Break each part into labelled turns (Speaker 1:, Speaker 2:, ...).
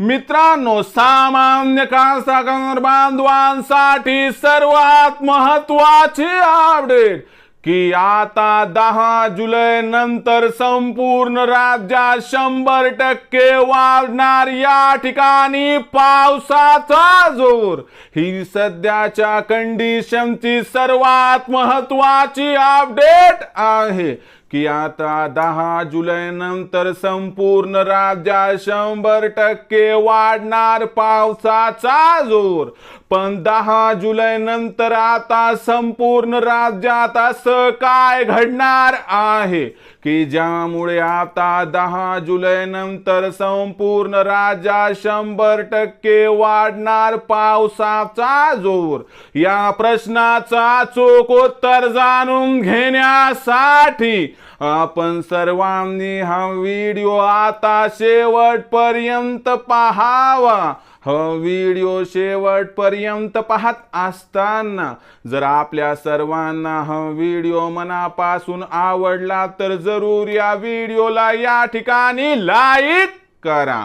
Speaker 1: मित्रांनो सामान्य कासागर बांधवांसाठी सर्वात महत्वाची अपडेट की आता दहा जुलै नंतर संपूर्ण राज्यात शंभर टक्के वाढणार या ठिकाणी पावसाचा जोर. ही सध्याच्या कंडिशनची सर्वात महत्वाची अपडेट आहे. की आता दहा जुलै नंतर संपूर्ण राज्यात शंभर टक्के वाढणार पावसाचा जोर. पण दहा जुलै नंतर आता संपूर्ण राज्यात असं काय घडणार आहे? की ज्यामुळे आता दहा जुलै नंतर संपूर्ण राज्यात शंभर टक्के वाढणार पावसाचा जोर? या प्रश्नाचा चोख उत्तर जाणून घेण्यासाठी आपण सर्वांनी हा व्हिडिओ आता शेवटपर्यंत पाहावा. हो, व्हिडिओ शेवटपर्यंत पाहत असताना जर आपल्या सर्वांना हा व्हिडिओ मनापासून आवडला तर जरूर या व्हिडिओला या ठिकाणी लाईक करा.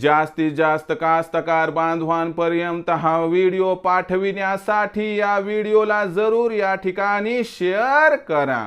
Speaker 1: जास्तीत जास्त कास्तकार बांधवांपर्यंत हा व्हिडिओ पाठविण्यासाठी या व्हिडिओला जरूर या ठिकाणी शेअर करा.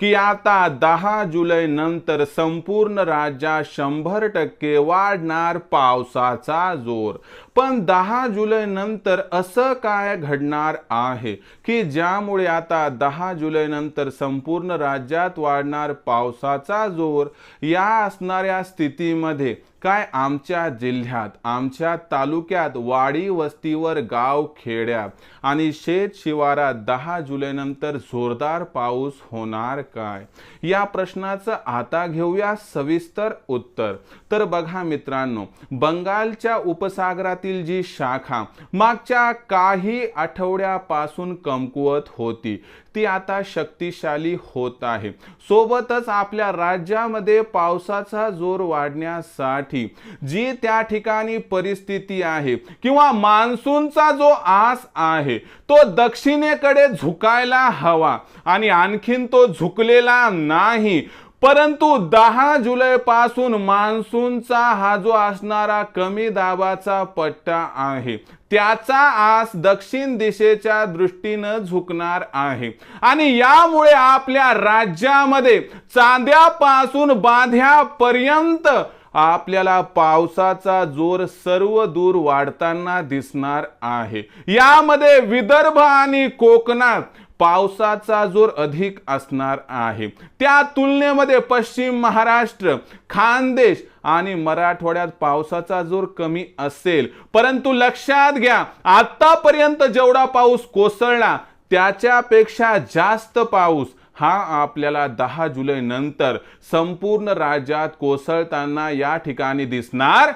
Speaker 1: की आता दहा जुलै नंतर संपूर्ण राज्यात शंभर टक्के वाढणार पावसाचा जोर. पण दहा जुलै नंतर असं काय घडणार आहे की ज्यामुळे आता दहा जुलै नंतर संपूर्ण राज्यात वाढणार पावसाचा जोर? या असणाऱ्या स्थितीमध्ये काय आमच्या जिल्ह्यात आमच्या तालुक्यात वाडी वस्तीवर गाव खेड्यात आणि शेत शिवारात दहा जुलैनंतर जोरदार पाऊस होणार काय? या प्रश्नाचं आता घेऊया सविस्तर उत्तर. तर बघा मित्रांनो बंगालच्या उपसागरातील जी शाखा मागच्या काही आठवड्यापासून कमकुवत होती. ती आता शक्तिशाली होत आहे. सोबतच आपल्या राज्यामध्ये पावसाचा जोर वाढण्यासाठी जी त्या ठिकाणी परिस्थिती आहे किंवा मान्सूनचा जो आस आहे तो दक्षिणेकडे झुकायला हवा आणि आणखीन तो झुकलेला नाही. परंतु दहा जुलै पासून मान्सूनचा हा जो असणारा कमी दाबाचा पट्टा आहे त्याचा आस दक्षिण दिशेच्या दृष्टीनं झुकणार आहे. आणि यामुळे आपल्या राज्यामध्ये चांद्यापासून बांध्यापर्यंत आपल्याला पावसाचा जोर सर्व दूर वाढताना दिसणार आहे. यामध्ये विदर्भ आणि कोकणात पावसाचा जोर अधिक असणार आहे. त्या तुलनेमध्ये पश्चिम महाराष्ट्र खानदेश आणि मराठवाड्यात पावसाचा जोर कमी असेल. परंतु लक्षात घ्या आतापर्यंत जेवढा पाऊस कोसळला त्याच्यापेक्षा जास्त पाऊस हा आपल्याला दहा जुलै नंतर संपूर्ण राज्यात कोसळताना या ठिकाणी दिसणार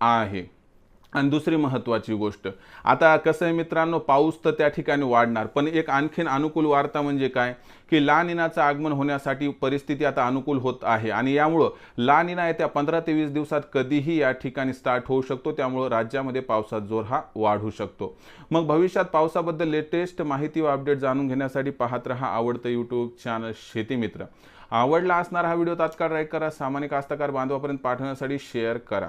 Speaker 1: आहे. आणि दुसरी महत्त्वाची गोष्ट आता कसं आहे मित्रांनो पाऊस तर त्या ठिकाणी वाढणार पण एक आणखीन अनुकूल वार्ता म्हणजे काय? की ला निनाचं आगमन होण्यासाठी परिस्थिती आता अनुकूल होत आहे आणि यामुळं ला निना येत्या पंधरा ते वीस दिवसात कधीही या ठिकाणी स्टार्ट होऊ शकतो त्यामुळं राज्यामध्ये पावसात जोर हा वाढू शकतो. मग भविष्यात पावसाबद्दल लेटेस्ट माहिती व अपडेट जाणून घेण्यासाठी पाहत रहा आवडतं यूट्यूब चॅनल शेतीमित्र आवडला असणारा हा व्हिडिओ तात्काळ लाईक करा सामान्य कास्तकार बांधवापर्यंत पाठवण्यासाठी शेअर करा.